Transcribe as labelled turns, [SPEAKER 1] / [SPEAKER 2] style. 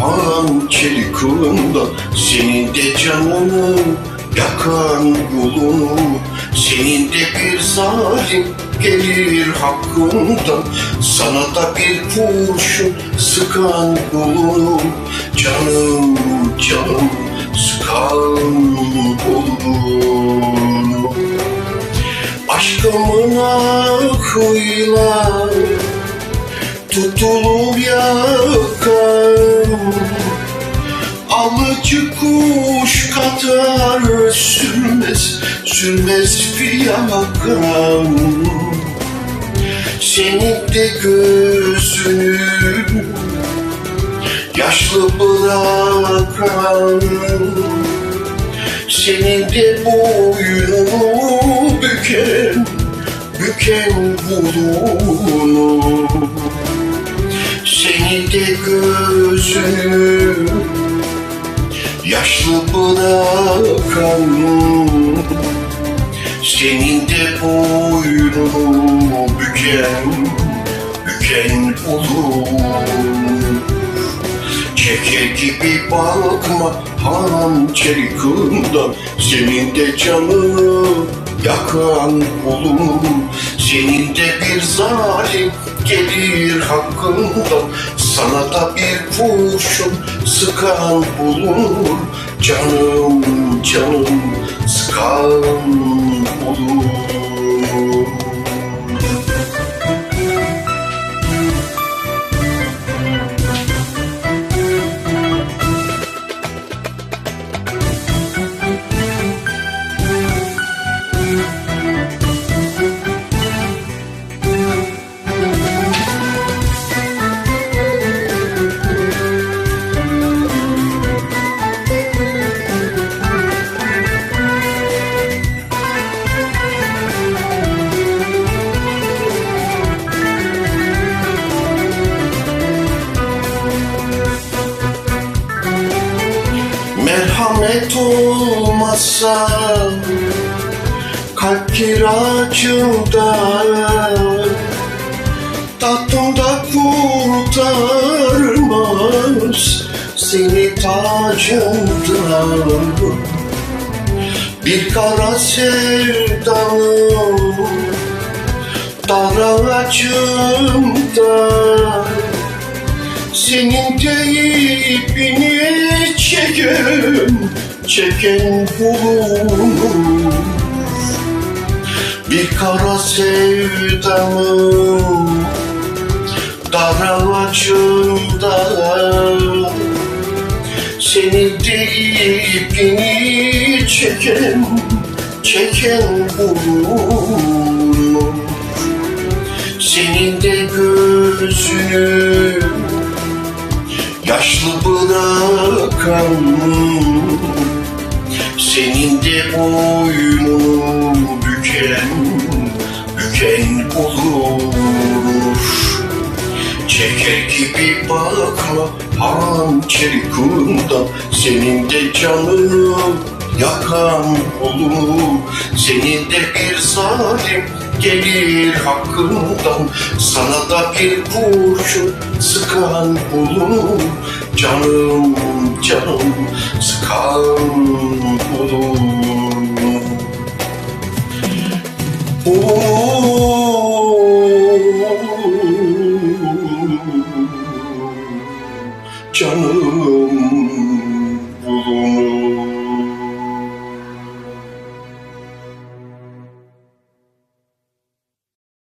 [SPEAKER 1] hançeri kılında Senin de canını yakan bulunur Senin de bir zalim gelir hakkında Sana da bir kurşun sıkan bulunur Canım canım sıkan bulunur Aşkımın akıyla tutulup yakan Alıcı kuş kadar sürmez, sürmez fiyakan Senin de gözünü yaşlı bırakan. Senin de boynunu büken, büken bulunur. Seni de gözünü yaşlı bırakan Senin de boynunu büken, büken olur Çeker gibi bakma hançeri kılından Senin de canını yakan olur Senin de bir zalim gelir hakkından. Sana da bir kurşun sıkan bulunur Canım canım sıkan Merhamet olmasa kalp kiracımda Tatlımda kurtarmaz. Seni tacımdan Bir kara sevdanım dar ağacımda senin de ipini çeken, çeken bulunur Bir kara sevdamın dar ağacında Senin de ipini çeken, çeken bulunur Senin de gözünü yaşlı bırakan Senin de boynunu büken, büken olur Çeker gibi bakma hançeri kılından Senin de canını yakan olur. Senin de bir zalim gelir hakkından Sana da bir kurşun sıkan bulunur Canım canım sıkan bulunur Oo, canım